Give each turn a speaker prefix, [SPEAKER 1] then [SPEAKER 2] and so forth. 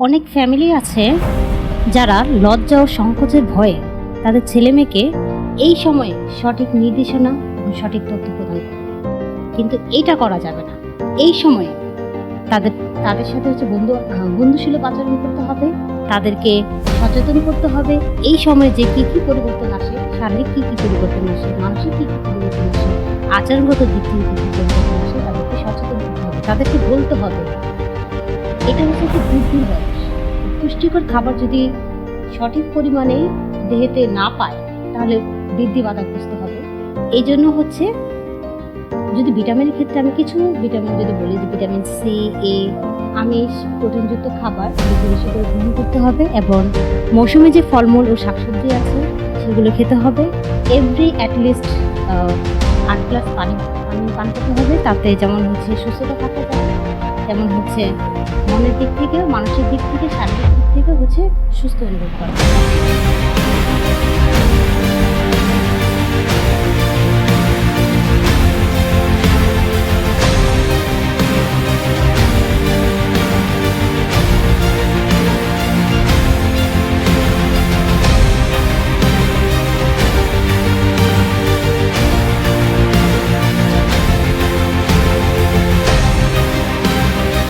[SPEAKER 1] অনেক ফ্যামিলি আছে যারা লজ্জা ও সংকোচের ভয়ে তাদের ছেলে মেয়েকে এই সময়ে সঠিক নির্দেশনা এবং সঠিক তথ্য প্রদান করে। কিন্তু এটা করা যাবে না। এই সময়ে তাদের তাদের সাথে হচ্ছে বন্ধু আহ, বন্ধুসুলভ আচরণ করতে হবে তাদেরকে সচেতন করতে হবে। এই সময়ে যে কী কী পরিবর্তন আসে শারীরিক কী কী পরিবর্তন আসে মানসিক কি কি পরিবর্তন আসে আচরণগত দিক থেকে কি কি পরিবর্তন আসে তাদেরকে সচেতন করতে হবে তাদেরকে বলতে হবে। এটা হচ্ছে একটি বৃদ্ধির পুষ্টিকর খাবার যদি সঠিক পরিমাণে দেহেতে না পায়, তাহলে বৃদ্ধি বাধাগ্রস্ত হবে। এই জন্য হচ্ছে যদি ভিটামিনের ক্ষেত্রে আমি কিছু ভিটামিন যদি বলি, যে ভিটামিন সি এ আমিষ, প্রোটিনযুক্ত খাবার বেশি বেশি গ্রহণ করতে হবে এবং মৌসুমে যে ফলমূল ও শাকসবজি আছে, সেগুলো খেতে হবে। এভরি অ্যাটলিস্ট আট গ্লাস পানি পানি পান করতে হবে। তাতে যেমন হচ্ছে সুস্থতা থাকা যায় যেমন হচ্ছে মনের দিক থেকে, মানসিক দিক থেকে, শারীরিক দিক থেকে হচ্ছে সুস্থ অনুভব করা।